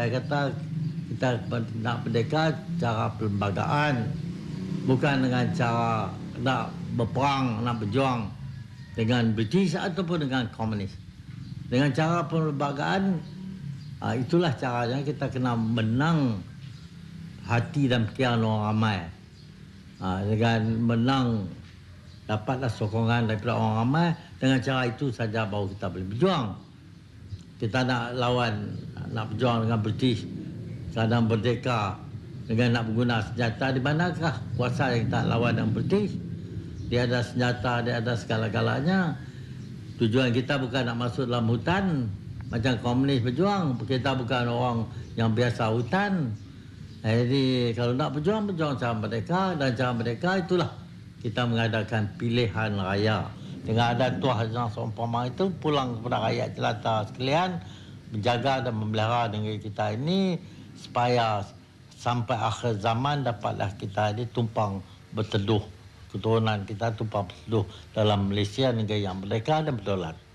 saya kata kita nak merdeka cara perlembagaan bukan dengan cara nak berperang, nak berjuang dengan British ataupun dengan komunis. Dengan cara perlembagaan uh, itulah caranya kita kena menang hati dan fikiran orang ramai. Uh, dengan menang dapatlah sokongan daripada orang ramai dengan cara itu saja baru kita boleh berjuang. Kita nak lawan nak berjuang dengan British kadang merdeka dengan nak menggunakan senjata. Di manakah kuasa yang tak lawan dengan British? Dia ada senjata dia ada segala-galanya. Tujuan kita bukan nak masuk dalam hutan macam komunis berjuang. Kita bukan orang yang biasa hutan. Jadi kalau nak berjuang berjuang cara mereka dan cara mereka itulah kita mengadakan pilihan raya dengan ada tuah yang seumpama itu pulang kepada rakyat jelata sekalian menjaga dan memelihara negeri kita ini supaya sampai akhir zaman dapatlah kita ini tumpang berteduh keturunan kita tumpang berteduh dalam Malaysia negara yang merdeka dan berdaulat.